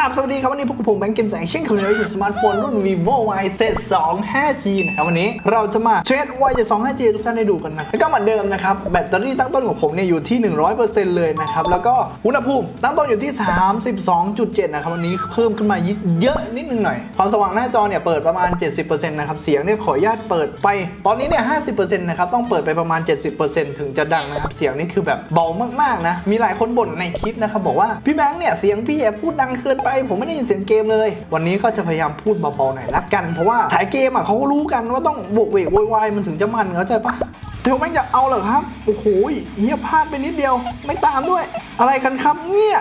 ราบสวัสดีครับ วันนี้พวกผมแบงค์เกมแสงเช่นเคยอยู่สมาร์ทโฟนรุ่น vivo y z 2 5 g นะครับวันนี้เราจะมาเทรด y z 2 5 g ทุกท่านได้ดูกันนะแล้วก็เหมือนเดิมนะครับ แบตเตอรี่ตั้งต้นของผมเนี่ยอยู่ที่ 100%เลยนะครับ แล้วก็อุณหภูมิตั้งต้นอยู่ที่ 32.7 นะครับ วันนี้เพิ่มขึ้นมาเยอะนิดนึงหน่อย ความสว่างหน้าจอเนี่ยเปิดประมาณ 70%นะครับเสียงเนี่ยขออนุญาตเปิดไป ตอนนี้เนี่ย 50%นะครับต้องเปิดไปประมาณ 70%ถึงจะดังนะครับเสียงนี่คือแบบเบามากๆนะมีหลายคนบ่นในคลิปนะครับบอกว่าพี่แบงค์เนี่ยเสียงพี่แอบพูดดังเกินไปผมไม่ได้ยินเสียงเกมเลย วันนี้ก็จะพยายามพูดเบาๆหน่อยละกัน เพราะว่าถ่ายเกมอะเขาก็รู้กันว่าต้องโบกเวกโวยวายมันถึงจะมันเข้าใจปะเทลแม่งจะเอาเหรอครับ โอ้โหเฮียพลาดไปนิดเดียว ไม่ตามด้วย อะไรกันครับเนี่ย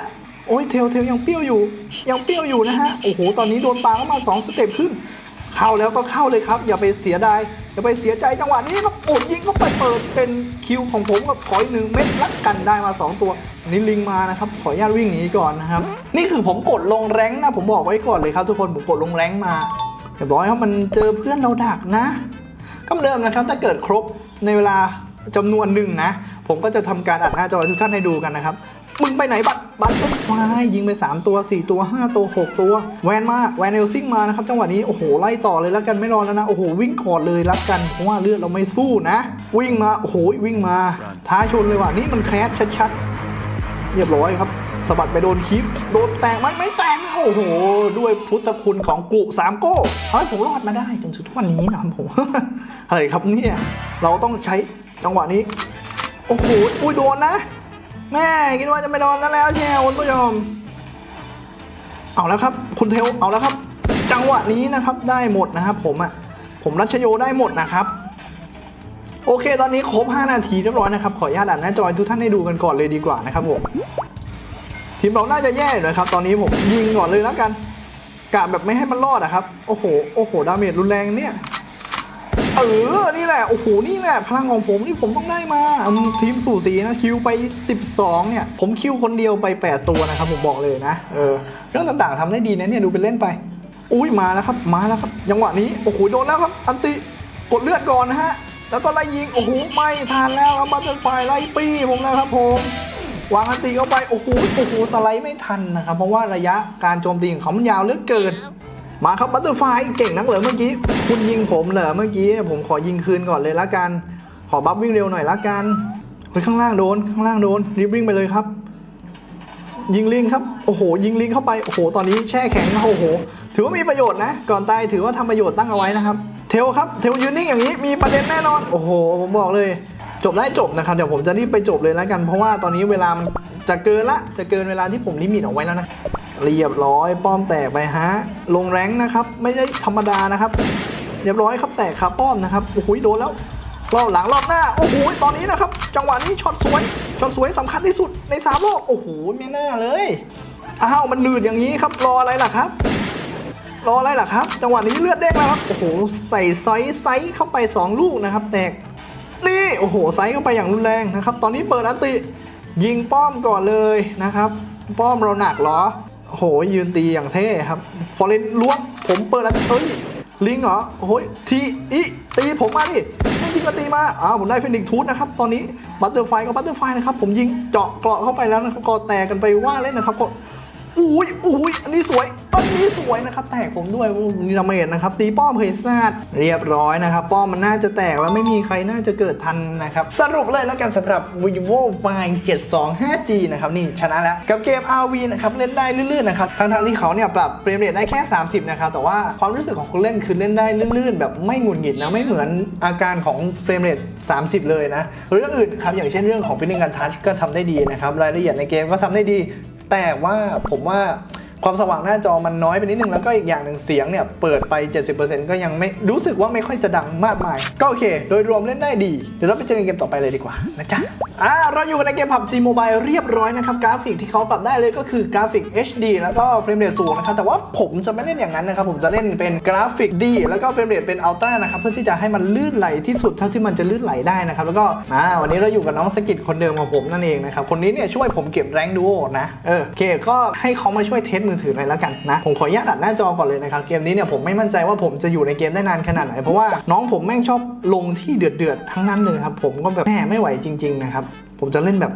โอ้ยเทลเทลยังเปรี้ยวอยู่ ยังเปรี้ยวอยู่นะฮะ โอ้โห ตอนนี้โดนปาเข้ามาสองสเต็ปขึ้น เข้าแล้วก็เข้าเลยครับ อย่าไปเสียดาย อย่าไปเสียใจจังหวะนี้ครับโอดยิงก็ไปเปิดเป็นคิวของผมกับขอยหนึ่งเม็ดลักกันได้มา 2 ตัวนนี้ลิงมานะครับขออนุญาตวิ่งหนีก่อนนะครับ นี่คือผมกดลงแรงนะผมบอกไว้ก่อนเลยครับ ทุกคนผมกดลงแรงมาเรียบร้อยครับมันเจอเพื่อนเราดักนะก็เหมือนเดิมนะครับถ้าเกิดครบในเวลาจำนวนหนึ่งนะ ผมก็จะทำการอัดหน้าจอให้ทุกท่านให้ดูกันนะครับ มึงไปไหนบัตรบัตรต้นไฟยิงไป 3 ตัว 4 ตัว 5 ตัว 6 ตัว แวนมาแวนเอลซิ่งมานะครับจังหวะนี้โอ้โหไล่ต่อเลยแล้วกันไม่รอแล้วนะโอ้โหวิ่งคอดเลยแล้วกันเพราะว่าเลือดเราไม่สู้นะ วิ่งมาโอ้โหวิ่งมา ท้าชนเลยว่ะนี่มันแคสชัดๆเรียบร้อยครับสะบัดไปโดนคลิปโดนแตกไหมไม่แตกนะโอ้โห ด้วยพุทธคุณของกุสามโก้เฮ้ยผมรอดมาได้จนถึงทุกวันนี้นะครับผมอะไรครับเนี่ยเราต้องใช้จังหวะนี้ โอ้โหอุ้ยโดนนะ แม่คิดว่าจะไม่โดนแล้วแล้วเชียวคุณผู้ชม เอาแล้วครับ คุณเทลเอาแล้วครับ จังหวะนี้นะครับได้หมดนะครับ ผมอะผมรัชโยได้หมดนะครับ โอเค ตอนนี้ครบ 5 นาทีเรียบร้อยนะครับ ขออนุญาตอ่านหน้าจอให้ทุกท่านได้ดูกันก่อนเลยดีกว่านะครับผมทีมเราน่าจะแย่อยู่นะครับ ตอนนี้ผมยิงก่อนเลยแล้วกันกะแบบไม่ให้มันรอดอะครับ โอ้โห โอ้โห ดาเมจรุนแรงเนี่ย เออ นี่แหละ โอ้โห นี่แหละ พลังของผมนี่ผมต้องได้มาทีมสู่สีนะ คิวไป 12 เนี่ย ผมคิวคนเดียวไป 8 ตัวนะครับ ผมบอกเลยนะ เออ เรื่องต่างๆทำได้ดีนะเนี่ย ดูเป็นเล่นไป อุ้ย มาแล้วครับ มาแล้วครับ จังหวะนี้ โอ้โห โดนแล้วครับ อันติ กดเลือดก่อนนะฮะ แล้วก็ไล่ยิง โอ้โห ไม่ทันแล้วครับ บัตเตอร์ไฟไล่ปี้ผมแล้วครับผม วางอันตีเข้าไป โอ้โห โอ้โห สไลด์ไม่ทันนะครับ เพราะว่าระยะการโจมตีของเขามันยาวเหลือเกิน มาครับบัตเตอร์ไฟเก่งนักเหรอเมื่อกี้ คุณยิงผมเหรอเมื่อกี้ผมขอยิงคืนก่อนเลยละกัน ขอบัฟวิ่งเร็วหน่อยละกันเฮ้ยข้างล่างโดนข้างล่างโดนรีบวิ่งไปเลยครับ ยิงลิงครับโอ้โห ยิงลิงเข้าไปโอ้โหตอนนี้แช่แข็งนะโอ้โห ถือว่ามีประโยชน์นะ ก่อนตายถือว่าทำประโยชน์ตั้งเอาไว้นะครับ เทลครับเทลยืนนิ่งอย่างนี้มีประเด็นแน่นอนโอ้โหผมบอกเลยจบได้จบนะครับเดี๋ยวผมจะรีบไปจบเลยแล้วกันเพราะว่าตอนนี้เวลามันจะเกินละจะเกินเวลาที่ผมลิมิตเอาไว้แล้วนะ เรียบร้อยป้อมแตกไปฮะ ลงแรงนะครับ ไม่ใช่ธรรมดานะครับ เรียบร้อยครับแตกคาป้อมนะครับโอ้โหโดนแล้วรอบหลังรอบหน้าโอ้โหตอนนี้นะครับ จังหวะนี้ช็อตสวยช็อตสวยสำคัญที่สุดในสามโลกโอ้โหไม่น่าเลยอ้าวมันหนืดอย่างนี้ครับรออะไรล่ะครับ รออะไรล่ะครับ จังหวะนี้เลือดเด้งแล้วครับโอ้โหใส่ไซส์ไซส์เข้าไป 2 ลูกนะครับ แตกนี่โอ้โหไซส์เข้าไปอย่างรุนแรงนะครับ ตอนนี้เปิดอันติยิงป้อมก่อนเลยนะครับ ป้อมเราหนักเหรอ โหยืนตีอย่างเท่ครับฟอร์เรนล้วงผมเปิดแล้วเอ้ยลิงเหรอโอ้โหทีอีตีผมมาดิไม่ยิงก็ตีมาอ้าวผมได้เฟนิกทูธนะครับตอนนี้บัตเตอร์ไฟกับบัตเตอร์ไฟนะครับผมยิงเจาะเกราะเข้าไปแล้วนะครับก็แตกกันไปว่าเล่นนะครับก็ อุ้ยอุ้ยอันนี้สวยอันนี้สวยนะครับ แตกผมด้วยโอ้นี่ดาเมจนะครับ ตีป้อมเพซาดเรียบร้อยนะครับ ป้อมมันน่าจะแตกแล้วไม่มีใครน่าจะเกิดทันนะครับ สรุปเลยแล้วกันสำหรับ vivo y 7 2 5 g นะครับ นี่ชนะแล้ว กับเกม RV นะครับ เล่นได้ลื่นๆนะครับทั้งๆที่เขาเนี่ยปรับเฟรมเรทได้แค่ 30 นะครับ แต่ว่าความรู้สึกของคนเล่นคือเล่นได้ลื่นๆ แบบไม่หงุดหงิดนะไม่เหมือนอาการของเฟรมเรท30 เลยนะเรื่องอื่นครับอย่างเช่นเรื่องของฟิลลิ่งการทัชก็ทำได้ดีนะครับรายละเอียดในเกมก็ทำได้ดี แต่ว่าผมว่า ความสว่างหน้าจอมันน้อยไปนิดนึง แล้วก็อีกอย่างหนึ่งเสียงเนี่ย เปิดไป 70%ก็ยังไม่รู้สึกว่าไม่ค่อยจะดังมากมาย ก็โอเค โดยรวมเล่นได้ดี เดี๋ยวเราไปเจอกันเกมต่อไปเลยดีกว่านะจ๊ะอ่าเราอยู่กันในเกม PUBG Mobile เรียบร้อยนะครับ กราฟิกที่เขาปรับได้เลยก็คือกราฟิก HD แล้วก็เฟรมเรทสูงนะครับแต่ว่าผมจะไม่เล่นอย่างนั้นนะครับผมจะเล่นเป็นกราฟิกดีแล้วก็เฟรมเรทเป็นอัลตร้านะครับเพื่อที่จะให้มันลื่นไหลที่สุดเท่าที่มันจะลื่นไหลได้นะครับแล้วก็อ่าวันนี้เราอยู่กับน้องสกิทคนเดิมของผมนั่นเองนะครับคนนี้เนี่ยช่วยผมเก็บแรงดูโอนะเออโอเคก็ให้เขามาช่วยเทสมือถือหน่อยแล้วกันนะ ผมขออนุญาตอัดหน้าจอก่อนเลยนะครับ เกมนี้เนี่ยผมไม่มั่นใจว่าผมจะอยู่ในเกมได้นานขนาดไหน เพราะว่าน้องผมแม่งชอบลงที่เดือดๆทั้งนั้นเลยครับ ผมก็แบบแม่ไม่ไหวจริง ๆ นะครับ ผมจะเล่นแบบ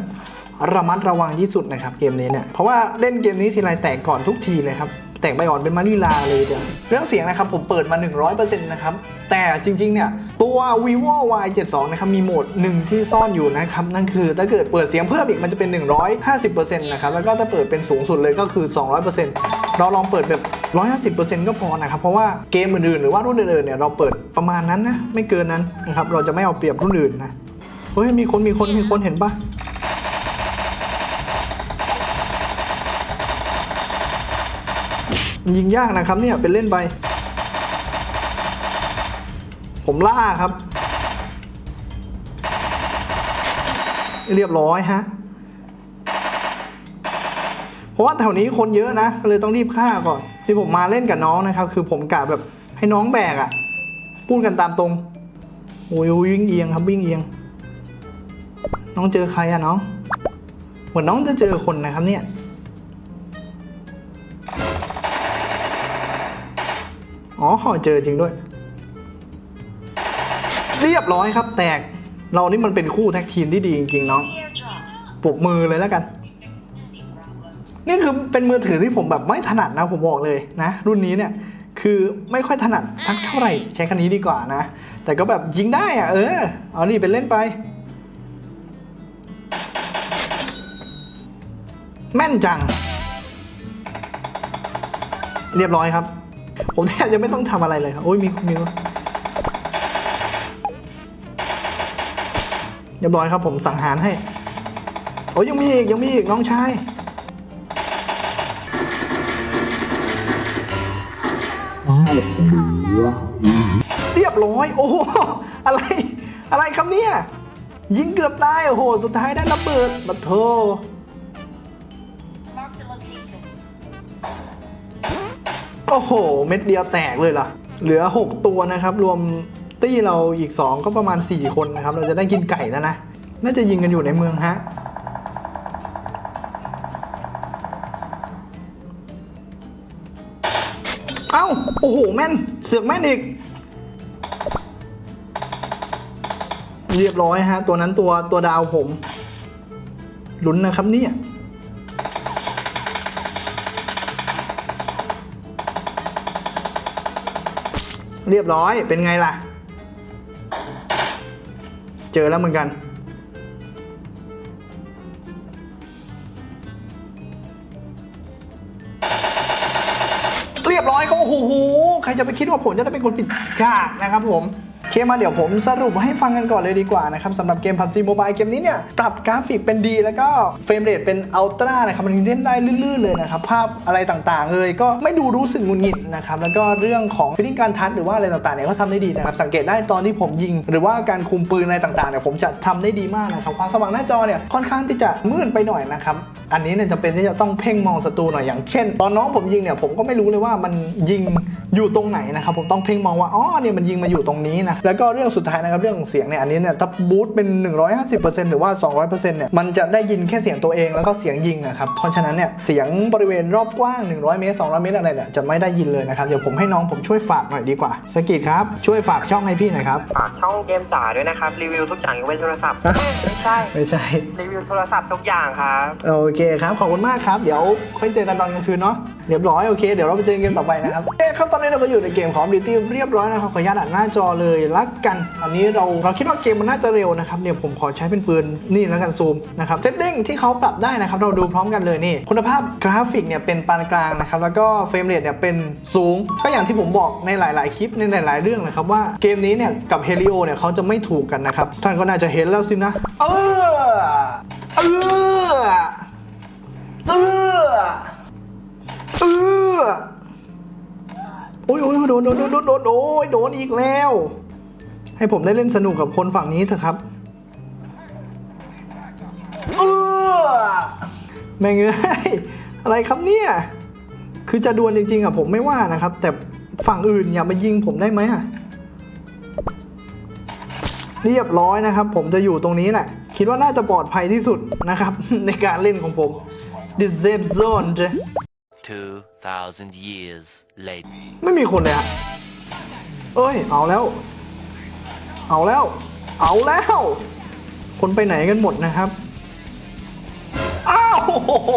ระมัดระวังที่สุดนะครับเกมนี้เนี่ย เพราะว่าเล่นเกมนี้ทีไรแตกก่อนทุกทีเลยครับ แตกใบอ่อนเป็นมาริลาเลยเดียวเรื่องเสียงนะครับผมเปิดมา 100%นะครับแต่จริงๆเนี่ยตัว vivo y 7 2นะครับมีโหมดหนึ่งที่ซ่อนอยู่นะครับนั่นคือถ้าเกิดเปิดเสียงเพิ่มอีกมันจะเป็น 150%นะครับแล้วก็ถ้าเปิดเป็นสูงสุดเลยก็คือ 200%เราลองเปิดแบบ 150%ก็พอนะครับ เพราะว่าเกมอื่นๆ หรือว่ารุ่นอื่นๆเนี่ยเราเปิดประมาณนั้นนะ ไม่เกินนั้นนะครับ เราจะไม่เอาเปรียบรุ่นอื่นนะ เฮ้ย มีคนมีคนมีคนเห็นปะ ยิงยากนะครับเนี่ยเป็นเล่นไป ผมล่าครับ เรียบร้อยฮะเพราะว่าแถวนี้คนเยอะนะก็เลยต้องรีบฆ่าก่อนที่ผมมาเล่นกับน้องนะครับ คือผมกะแบบให้น้องแบกอะ่ะพูดกันตามตรงโอ้ยวิ่งเอียงครับวิ่งเอียง น้องเจอใครอะน้อง เหมือนน้องจะเจอคนนะครับเนี่ย อ๋อหอยเจอจริงด้วย เรียบร้อยครับ แตก เรานี่มันเป็นคู่แท็กทีมที่ดีจริงๆน้องปบมือเลยแล้วกัน นี่คือเป็นมือถือที่ผมแบบไม่ถนัดนะผมบอกเลยนะ รุ่นนี้เนี่ยคือไม่ค่อยถนัดสักเท่าไหร่ใช้คันนี้ดีกว่านะ แต่ก็แบบยิงได้อะเออ เอานี่เป็นเล่นไป แม่นจัง เรียบร้อยครับ ผมแทบจะไม่ต้องทำอะไรเลยครับโอ้ยมีมีเรียบร้อยครับผมสังหารให้ โอ้ยยังมีอีกยังมีอีกน้องชายเรียบร้อย โอ้อะไร อะไรครับเนี่ย ยิงเกือบตาย โอ้โห สุดท้ายได้ระเบิดบัตโท อ้โห เม็ดเดียวแตกเลยเหรอ เหลือ 6 ตัวนะครับ รวมตี้เราอีก 2 ก็ประมาณ 4 คนนะครับ เราจะได้กินไก่แล้วนะ น่าจะยิงกันอยู่ในเมืองฮะ เอ้า โอ้โห แม่น เสือกแม่นอีก เรียบร้อยฮะ ตัวนั้นตัวตัวดาวผม ลุ้นนะครับเนี่ย เรียบร้อยเป็นไงล่ะ เจอแล้วเหมือนกันเรียบร้อยก็โอ้โหใครจะไปคิดว่าผมจะได้เป็นคนปิดฉากนะครับผม เคมาเดี๋ยวผมสรุปให้ฟังกันก่อนเลยดีกว่านะครับสำหรับเกม PUBG Mobile เกมนี้เนี่ย ปรับกราฟิกเป็นดี แล้วก็เฟรมเรทเป็นอัลตร้านะครับ มันเล่นได้ลื่นๆเลยนะครับ ภาพอะไรต่างๆ เลยก็ไม่ดูรู้สึกงุดหงิดนะครับ แล้วก็เรื่องของฟิลลิ่งการทัชหรือว่าอะไรต่างๆเนี่ยก็ทำได้ดีนะครับสังเกตได้ตอนที่ผมยิง หรือว่าการคุมปืนอะไรต่างๆเนี่ยผมจะทำได้ดีมากนะครับความสว่างหน้าจอเนี่ยค่อนข้างที่จะมืดไปหน่อยนะครับอันนี้เนี่ยจะเป็นที่จะต้องเพ่งมองศัตรูหน่อยอย่างเช่น ตอนน้องผมยิงเนี่ยผมก็ไม่รู้เลยว่ามันยิงอยู่ตรงไหนนะครับผมต้องเพ่งมองว่าอ๋อเนี่ยมันยิงมาอยู่ตรงนี้นะแล้วก็เรื่องสุดท้ายนะครับเรื่องของเสียงเนี่ยอันนี้เนี่ยถ้าบูตเป็น 150%หรือว่า 200%เนี่ยมันจะได้ยินแค่เสียงตัวเองแล้วก็เสียงยิงนะครับเพราะฉะนั้นเนี่ยเสียงบริเวณรอบกว้าง 100 เมตร 200 เมตรอะไรเนี่ยจะไม่ได้ยินเลยนะครับเดี๋ยวผมให้น้องผมช่วยฝากหน่อยดีกว่าสกิดครับช่วยฝากช่องให้พี่หน่อยครับฝากช่องเกมจ๋าด้วยนะครับรีวิวทุกอย่างยกเว้นโทรศัพท์ไม่ใช่ไม่ใช่รีวิวโทรศัพท์ทุกอย่างครับโอเคครับขอบคุณมากครับเดี๋ยวค่อยเจอกันตอนกลางคืนเนาะเรียบร้อยโอเคเดี๋ยวเราไปเจอกันเกมต่อไปนะครับโอเคครับตอนนี้เราก็อยู่ในเกมของ Duty เรียบร้อยนะครับขออนุญาตอ่านหน้าจอเลยละกันอันนี้เราเราคิดว่าเกมมันน่าจะเร็วนะครับเนี่ยผมขอใช้เป็นปืนนี่แล้วกันซูมนะครับเซตติ้งที่เขาปรับได้นะครับเราดูพร้อมกันเลยนี่ คุณภาพกราฟิกเนี่ยเป็นปานกลางนะครับแล้วก็เฟรมเรทเนี่ยเป็นสูง ก็อย่างที่ผมบอกในหลาย ๆ คลิปในหลาย ๆ เรื่องนะครับว่าเกมนี้เนี่ยกับ Helio เนี่ยเขาจะไม่ถูกกันนะครับท่านก็น่าจะเห็นแล้วสินะเออเออเออเออโอ้ยโอ้ยโดนโดนโดนโดนโดนโอ้ยโดนอีกแล้ว ให้ผมได้เล่นสนุกกับคนฝั่งนี้เถอะครับเออแม่งเอ้ยอะไรครับเนี่ยคือจะดวลจริงๆอะผมไม่ว่านะครับ แต่ฝั่งอื่นอย่ามายิงผมได้ไหมอะเรียบร้อยนะครับ ผมจะอยู่ตรงนี้แหละ คิดว่าน่าจะปลอดภัยที่สุดนะครับ ในการเล่นของผม The safe zone 2,000 years later. ไม่มีคนเลยอะเอ้ย เอาแล้ว เอาแล้ว เอาแล้ว คนไปไหนกันหมดนะครับ อ้าวโอ้โห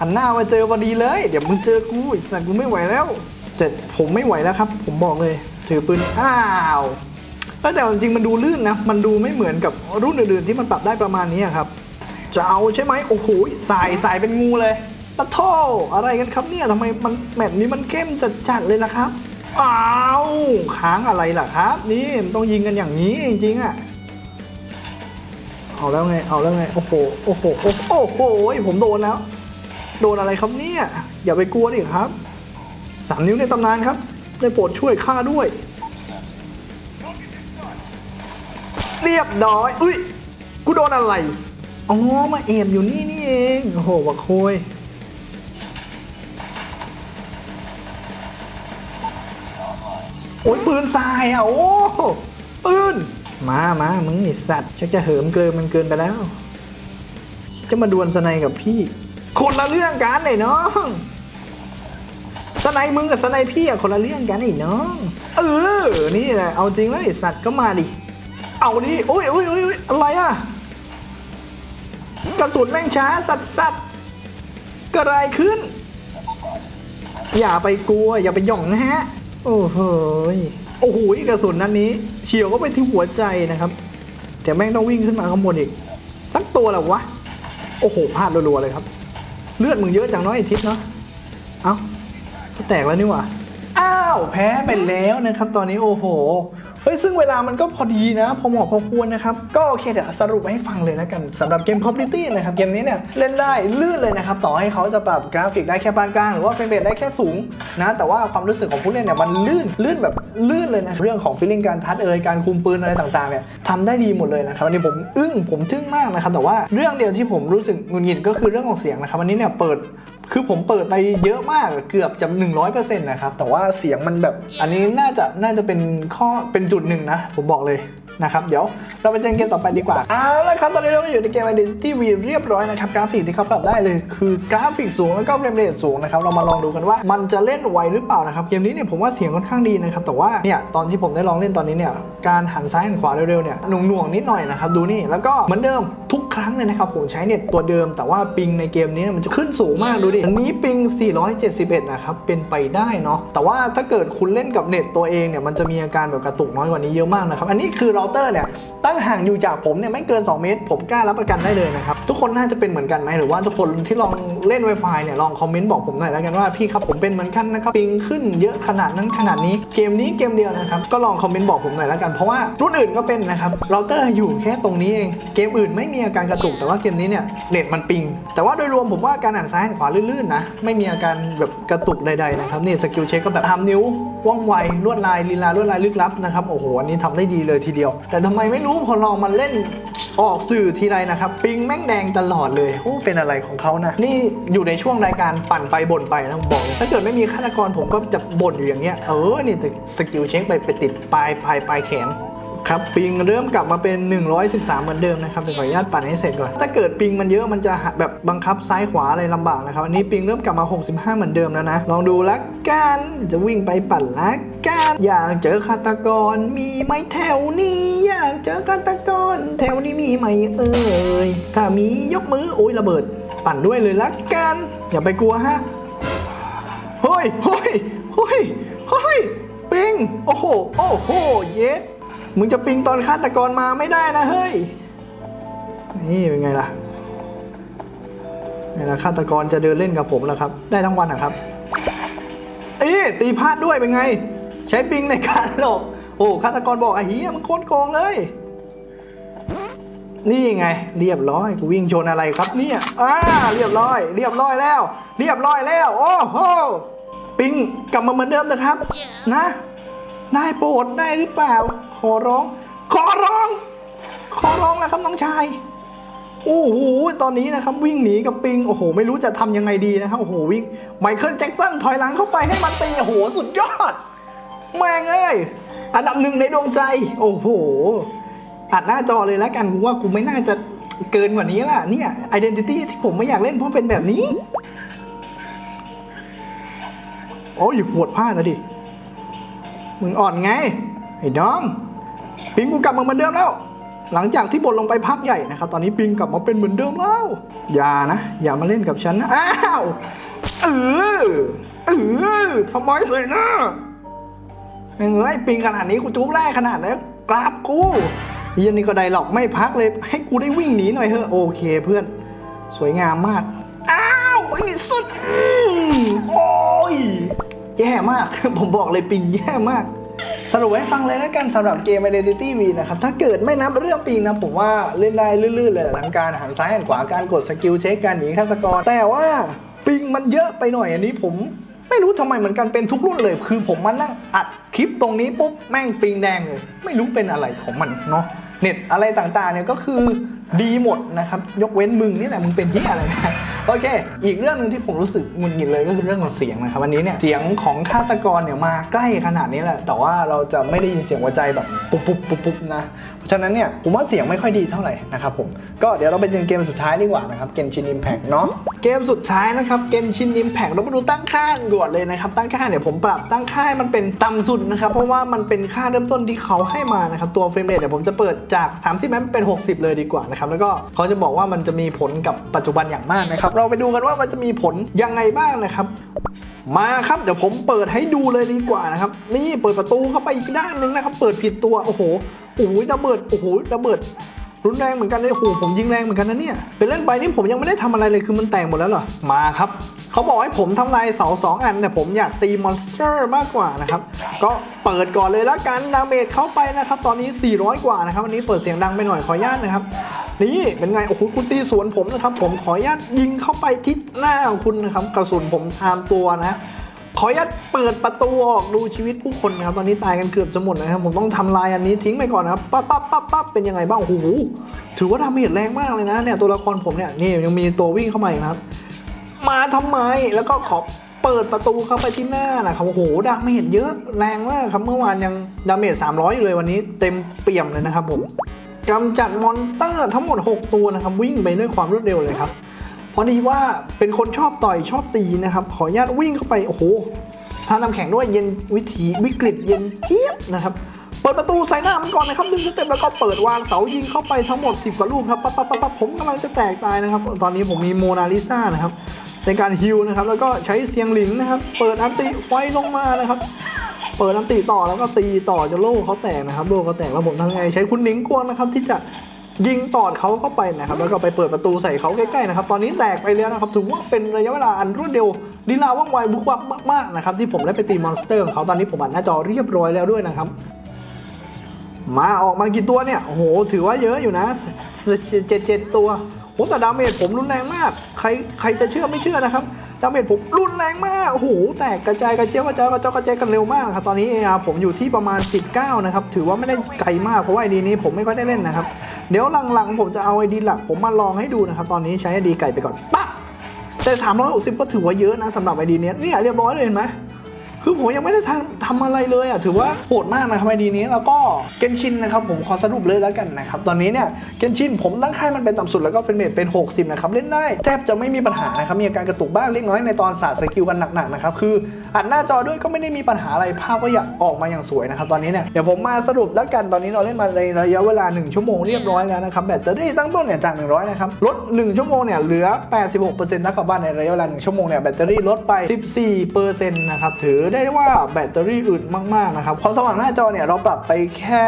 หันหน้ามาเจอพอดีเลย เดี๋ยวมึงเจอกูอีกสักกูไม่ไหวแล้วแต่ผมไม่ไหวแล้วครับ ผมบอกเลย ถือปืน อ้าวแต่จริงมันดูลื่นนะ มันดูไม่เหมือนกับรุ่นอื่นๆที่มันปรับได้ประมาณนี้ครับ จะเอาใช่ไหมโอ้โหสายสายเป็นงูเลยตะโทอะไรกันครับเนี่ยทำไมมันแมตช์นี้มันเข้มจัดๆเลยล่ะครับ อ้าวค้างอะไรล่ะครับ นี่มันต้องยิงกันอย่างนี้จริงๆอะเอาแล้วไงเอาแล้วไงโอ้โหโอ้โหโอ้โหโอ้โหผมโดนแล้ว โดนอะไรครับเนี่ยอย่าไปกลัวดิครับสามนิ้วในตำนานครับได้โปรดช่วยข้าด้วย เรียบร้อยอุ้ยกูโดนอะไรอ๋อมาแอบอยู่นี่นี่เองโอ้โหวะโคย โอ้ยปืนทรายอะโอ้ปืนมามามึงไอสัตว์ชักจะเหิมเกินมันเกินไปแล้ว จะมาดวลสไนกับพี่ คนละเรื่องกันไอ้น้องสไนมึงกับสไนพี่อะคนละเรื่องกันไอ้น้องเออนี่แหละเอาจริงแล้วไอสัตว์ก็มาดิเอาดิโอ้ยโอ้ยโอ้ยโอ้ยอะไรอะกระสุนแม่งช้าสัตว์สัตว์กิดอะไรขึ้น อย่าไปกลัวอย่าไปหย่องนะฮะ โอ้โหโอ้โหกระสุนนั้นนี้เฉียวก็ไปที่หัวใจนะครับแต่แม่งต้องวิ่งขึ้นมาข้างบนอีก สักตัวแหละวะ โอ้โหพลาดรัวๆเลยครับ เลือดมึงเยอะจังน้อยไอทิศเนาะเอ้าแตกแล้วนี่หว่าอ้าวแพ้ไปแล้วนะครับ ตอนนี้โอ้โห เฮ้ยซึ่งเวลามันก็พอดีนะ พอเหมาะพอควรนะครับ ก็โอเคเดี๋ยวสรุปให้ฟังเลยนะกันสำหรับเกม Completity นะครับเกมนี้เนี่ยเล่นได้ลื่นเลยนะครับต่อให้เขาจะปรับกราฟิกได้แค่ปานกลางหรือว่าเฟรมเรทได้แค่สูงนะแต่ว่าความรู้สึกของผู้เล่นเนี่ยมันลื่นลื่นแบบลื่นเลยนะเรื่องของฟีลลิ่งการทัดเอยการคุมปืนอะไรต่างๆเนี่ยทำได้ดีหมดเลยนะครับอันนี้ผมอึ้งผมทึ่งมากนะครับแต่ว่าเรื่องเดียวที่ผมรู้สึกหงุดหงิดก็คือเรื่องของเสียงนะครับอันนี้เนี่ยเปิด คือผมเปิดไปเยอะมากเกือบจะ100%นะครับ แต่ว่าเสียงมันแบบ อันนี้น่าจะน่าจะเป็นข้อเป็นจุดหนึ่งนะ ผมบอกเลย นะครับเดี๋ยวเราไปเจอเกมต่อไปดีกว่าเอาละครับตอนนี้เราก็อยู่ในเกม Identity V เรียบร้อยนะครับกราฟิกที่เขาปรับได้เลยคือกราฟิกสูงแล้วก็เฟรมเรทสูงนะครับเรามาลองดูกันว่ามันจะเล่นไวหรือเปล่านะครับเกมนี้เนี่ยผมว่าเสียงค่อนข้างดีนะครับแต่ว่าเนี่ยตอนที่ผมได้ลองเล่นตอนนี้เนี่ยการหันซ้ายหันขวาเร็วๆเนี่ยหน่วงๆนิดหน่อยนะครับดูนี่แล้วก็เหมือนเดิมทุกครั้งเลยนะครับผมใช้เน็ตตัวเดิม แต่ว่าปิงในเกมนี้มันจะขึ้นสูงมากดูดิอันนี้ปิง 471 นะครับเป็นไปได้เนาะแต่ว่าถ้าเกิดคุณเล่นกับเน็ตตัวเองเนี่ยมันจะมีอาการแบบกระตุกน้อยกว่านี้เยอะมากนะครับอันนี้คือเราเตอร์เนี่ยตั้งห่างอยู่จากผมเนี่ยไม่เกิน 2 เมตร ผมกล้ารับประกันได้เลยนะครับ ทุกคนน่าจะเป็นเหมือนกันไหมหรือว่าทุกคนที่ลองเล่น Wi-Fi เนี่ยลองคอมเมนต์บอกผมหน่อยแล้วกันว่าพี่ครับผมเป็นเหมือนกันนะครับปิงขึ้นเยอะขนาดนั้นขนาดนี้เกมนี้เกมเดียวนะครับก็ลองคอมเมนต์บอกผมหน่อยแล้วกันเพราะว่ารุ่นอื่นก็เป็นนะครับเราเตอร์อยู่แค่ตรงนี้เองเกมอื่นไม่มีอาการกระตุกแต่ว่าเกมนี้เนี่ยเน็ตมันปิง แต่ว่าโดยรวมผมว่าการอ่านซ้ายอ่านขวาลื่นๆนะไม่มีอาการแบบกระตุกใดๆนะครับนี่สกิลเช็คก็แบบทำนิ้วว่องไวลวดลายลีลาลวดลายลึกลับนะครับโอ้โหอันนี้ทำได้ดีเลยทีเดียวแต่ทำไมไม่รู้พอลองมันเล่นออกสื่อทีไรนะครับ ปิงแม่งแดงตลอดเลยโอ้เป็นอะไรของเขานะ นี่อยู่ในช่วงรายการปั่นไปบ่นไปนะผมบอกเลยถ้าเกิดไม่มีฆาตกรผมก็จะบ่นอยู่อย่างเงี้ย เออนี่แต่สกิลเช็คไปไปติดปลายปลายปลายแขน ครับปิงเริ่มกลับมาเป็น 113 เหมือนเดิมนะครับเดี๋ยวขออนุญาตปั่นให้เสร็จก่อน ถ้าเกิดปิงมันเยอะมันจะแบบบังคับซ้ายขวาอะไรลำบากนะครับ อันนี้ปิงเริ่มกลับมา 65 เหมือนเดิมแล้วนะ ลองดูละกันจะวิ่งไปปั่นละกันอยากเจอฆาตกรมีไหมแถวนี้อยากเจอฆาตกร แถวนี้มีไหมเอ่ยถ้ามียกมือโอ้ยระเบิด ปั่นด้วยเลยละกันอย่าไปกลัวฮะเฮ้ยเฮ้ยเฮ้ยเฮ้ยปิงโอ้โหโอ้โหเย็ด มึงจะปิงตอนฆาตกรมาไม่ได้นะเฮ้ย นี่เป็นไงล่ะนี่ละฆาตกรจะเดินเล่นกับผมแล้วครับ ได้ทั้งวันนะครับ เอ๊ตีพลาดด้วยเป็นไง ใช้ปิงในการหลบ โอ้ฆาตกรบอกไอ้เหี้ยมันโคตรโกงเลย นี่ไง เรียบร้อยกูวิ่งชนอะไรครับเนี่ยอ่าเรียบร้อย เรียบร้อยแล้ว เรียบร้อยแล้ว โอ้โหปิงกลับมาเหมือนเดิมนะครับ นะได้โปรดได้หรือเปล่า ขอร้อง ขอร้อง ขอร้องแล้วครับน้องชายโอ้โหตอนนี้นะครับวิ่งหนีกับปิงโอ้โห ไม่รู้จะทำยังไงดีนะครับโอ้โหวิ่งไมเคิลแจ็คสันถอยหลังเข้าไปให้มันตีโอ้โหสุดยอดแม่งเอ้ยอันดับหนึ่งในดวงใจ โอ้โหอัดหน้าจอเลยแล้วกันกูว่ากูไม่น่าจะเกินกว่านี้ล่ะเนี่ย identity ที่ผมไม่อยากเล่นเพราะเป็นแบบนี้โอ้ยปวดพลานะดิ มึงอ่อนไง ไอ้น้อง ปิงกูกลับมาเหมือนเดิมแล้ว หลังจากที่บทลงไปพักใหญ่นะครับ ตอนนี้ปิงกลับมาเป็นเหมือนเดิมแล้ว อย่านะ อย่ามาเล่นกับฉันนะ อ้าวเออเออทำไมใส่หน้เฮ้ยปิงขนาดนี้กูจุ๊บแรกขนาดนี้กราบกูเยี่ยนี่ก็ได้หรอกไม่พักเลย ให้กูได้วิ่งหนีหน่อยเถอะโอเคเพื่อน สวยงามมาก อ้าวไอ้สุด โอ้ย แย่มาก ผมบอกเลยปิงแย่มาก สรุปให้ฟังเลยแล้วกันสำหรับเกม Identity V นะครับ ถ้าเกิดไม่นับเรื่องปิงนะผมว่าเล่นได้ลื่นๆเลยหละทั้งการหันซ้ายหันขวาการกดสกิลเช็คการหนีฆาตกร แต่ว่าปิงมันเยอะไปหน่อยอันนี้ผมไม่รู้ทำไมเหมือนกันเป็นทุกรุ่นเลย คือผมมานั่งอัดคลิปตรงนี้ปุ๊บแม่งปิงแดงเลย ไม่รู้เป็นอะไรของมันเนาะเน็ตอะไรต่างๆเนี่ยก็คือ ดีหมดนะครับ ยกเว้นมึงนี่แหละมึงเป็นที่อะไรนะโอเค อีกเรื่องหนึ่งที่ผมรู้สึกหงุดหงิดเลยก็คือเรื่องของเสียงนะครับวันนี้เนี่ยเสียงของฆาตกรเนี่ยมาใกล้ขนาดนี้แหละ แต่ว่าเราจะไม่ได้ยินเสียงหัวใจแบบปุ๊บปุ๊บปุ๊บปุ๊บนะเพราะฉะนั้นเนี่ยผมว่าเสียงไม่ค่อยดีเท่าไหร่นะครับผมก็เดี๋ยวเราไปเจอเกมสุดท้ายดีกว่านะครับเกมชินอิมแพกเนาะเกมสุดท้ายนะครับเกมชินอิมแพกเรามาดูตั้งค่าก่อนเลยนะครับตั้งค่าเนี่ยผมปรับตั้งค่าให้มันเป็นต่ำสุดนะครับเพราะว่ามันเป็นค่าเริ่มต้นที่เขาให้มานะครับตัวเฟรมเรทเนี่ยผมจะเปิดจาก 30แมปเป็น 60 เลยดีกว่านะครับแล้วก็เขาจะบอกว่ามันจะมีผลกับปัจจุบันอย่างมากนะครับ เราไปดูกันว่ามันจะมีผลยังไงบ้างนะครับ มาครับเดี๋ยวผมเปิดให้ดูเลยดีกว่านะครับ นี่เปิดประตูเข้าไปอีกด้านหนึ่งนะครับ เปิดผิดตัวโอ้โหโอ้โหระเบิดโอ้โหระเบิดรุนแรงเหมือนกันเลยโอ้โหผมยิงแรงเหมือนกันนะเนี่ยเป็นเล่นไปนี่ผมยังไม่ได้ทำอะไรเลยคือมันแตกหมดแล้วเหรอมาครับเขาบอกให้ผมทำลายเสาสองอันแต่ผมอยากตีมอนสเตอร์มากกว่านะครับ ก็เปิดก่อนเลยละกันดาเมจเข้าไปนะครับ ตอนนี้ 400 กว่านะครับวันนี้เปิดเสียงดังไปหน่อยขออนุญาตนะครับ นี่เป็นไง โอ้โหคุณตีสวนผมนะครับ ผมขออนุญาตยิงเข้าไปที่หน้าของคุณนะครับ กระสุนผมตามตัวนะ ขออนุญาตเปิดประตูออกดูชีวิตผู้คนนะครับ ตอนนี้ตายกันเกือบจะหมดนะครับ ผมต้องทำลายอันนี้ทิ้งไปก่อนนะครับ ปั๊บปั๊บปั๊บปั๊บเป็นยังไงบ้าง โอ้โห ถือว่าดาเมจแรงมากเลยนะ เนี่ยตัวละครผมเนี่ย นี่ยังมีตัววิ่งเข้ามาอีกนะครับ มาทำไม แล้วก็ขอเปิดประตูเข้าไปที่หน้านะครับโอ้โหดาเมจเยอะแรงมากครับเมื่อวานยังดาเมจ300 อยู่เลยวันนี้เต็มเปี่ยมเลยนะครับผม กำจัดมอนเตอร์ทั้งหมด 6 ตัวนะครับ วิ่งไปด้วยความรวดเร็วเลยครับพราะดีว่าเป็นคนชอบต่อยชอบตีนะครับ ขออนุญาตวิ่งเข้าไป โอ้โหทานน้ำแข็งด้วยเย็นวิถีวิกฤตเย็นเจี๊ยบนะครับ เปิดประตูใส่หน้ามันก่อนนะครับดึงสเต็ปแล้วก็เปิดวางเสายิงเข้าไปทั้งหมด 10 กว่าลูกครับปั๊บปั๊บปั๊บปั๊บผมกำลังจะแตกตายนะครับ ตอนนี้ผมมีโมนาลิซานะครับในการฮิลนะครับแล้วก็ใช้เสียงหลิงนะครับ เปิดอันติไฟลงมานะครับ เปิดอันติต่อแล้วก็ตีต่อจนโล่เขาแตกนะครับโล่เขาแตกแล้วผมทำไงใช้คุณนิงกวงนะครับที่จะยิงตอดเขาเข้าไปนะครับ แล้วก็ไปเปิดประตูใส่เขาใกล้ๆนะครับตอนนี้แตกไปแล้วนะครับถือว่าเป็นระยะเวลาอันรวดเร็วลีลาว่องไวบุกบักมากๆนะครับที่ผมได้ไปตีมอนสเตอร์ของเขาตอนนี้ผมอัดหน้าจอเรียบร้อยแล้วด้วยนะครับมาออกมากี่ตัวเนี่ยโอ้โหถือว่าเยอะอยู่นะเจ็ดเจ็ดตัว โอ้แต่ดาเมจผมรุนแรงมาก ใครใครจะเชื่อไม่เชื่อนะครับ ดาเมจผมรุนแรงมาก โอ้โห แตกกระจายกระเจียวกระจายกระจายกระจายกันเร็วมากครับ ตอนนี้เออผมอยู่ที่ประมาณ 19 นะครับ ถือว่าไม่ได้ไกลมาก เพราะว่าไอดีนี้ผมไม่ค่อยได้เล่นนะครับ เดี๋ยวหลังๆ ผมจะเอาไอดีหลัก ผมมาลองให้ดูนะครับ ตอนนี้ใช้ไอดีไก่ไปก่อนปั๊บแต่ 360 ก็ถือว่าเยอะนะสำหรับไอดีเนี้ยเนี่ยเรียบร้อยเลยเห็นไหม คือผมยังไม่ได้ทำทำอะไรเลยอะถือว่าโหดมากนะครับไอดีนี้แล้วก็เกนชินนะครับผมขอสรุปเลยแล้วกันนะครับตอนนี้เนี่ยเกนชินผมตั้งค่ายมันเป็นต่ำสุดแล้วก็เฟรมเรทเป็น 60 นะครับ เล่นได้แทบจะไม่มีปัญหานะครับมีอาการกระตุกบ้างเล็กน้อยในตอนสาดสกิลกันหนักๆนะครับคืออัดหน้าจอด้วยก็ไม่ได้มีปัญหาอะไรภาพก็อยากออกมาอย่างสวยนะครับตอนนี้เนี่ยเดี๋ยวผมมาสรุปแล้วกันตอนนี้เราเล่นมาในระยะเวลา 1 ชั่วโมงเรียบร้อยแล้วนะครับแบตเตอรี่ตั้งต้นเนี่ยจาก 100 นะครับลด 1 ชั่วโมงเนี่ยเหลือ 86%นะครับว่าในระยะเวลา 1 ชั่วโมงเนี่ยแบตเตอรี่ลดไป 14%นะครับถือได้ว่าแบตเตอรี่อึดมากๆนะครับความสว่างหน้าจอเนี่ยเราปรับไปแค่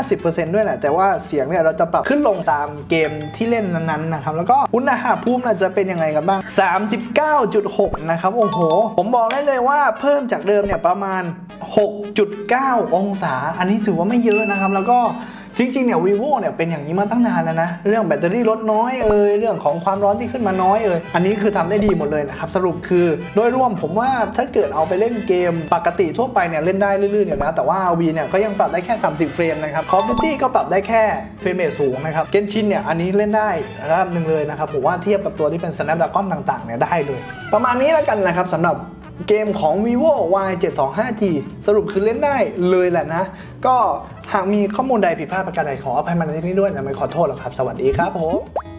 50%ด้วยแหละ แต่ว่าเสียงเนี่ยเราจะปรับขึ้นลงตามเกมที่เล่นนั้นๆนะครับแล้วก็อุณหภูมิน่ะจะเป็นยังไงกันบ้าง 39.6 นะครับ โอ้โห ผมบอกได้เลยว่าเพิ่มจากเดิมเนี่ยประมาณ 6.9 องศา อันนี้ถือว่าไม่เยอะนะครับแล้วก็ จริงๆเนี่ย vivo เนี่ยเป็นอย่างนี้มาตั้งนานแล้วนะ เรื่องแบตเตอรี่ลดน้อยเอ่ยเรื่องของความร้อนที่ขึ้นมาน้อยเอ่ยอันนี้คือทำได้ดีหมดเลยนะครับ สรุปคือ โดยรวมผมว่าถ้าเกิดเอาไปเล่นเกมปกติทั่วไปเนี่ยเล่นได้ลื่นๆอยู่แล้วแต่ว่า V เนี่ยก็ยังปรับได้แค่ 30 เฟรมนะครับ Call of Duty ก็ปรับได้แค่เฟรมเรทสูงนะครับ Genshin เนี่ยอันนี้เล่นได้ระดับหนึ่งเลยนะครับผมว่าเทียบกับตัวที่เป็น Snapdragon ต่างๆเนี่ยได้เลย ประมาณนี้แล้วกันนะครับสำหรับ เกมของ vivo y 7 2 5 g สรุปคือเล่นได้เลยแหละนะ ก็หากมีข้อมูลใดผิดพลาดประการใดขออภัยมาในที่นี้ด้วยนะไม่ขอโทษหรอกครับ สวัสดีครับผม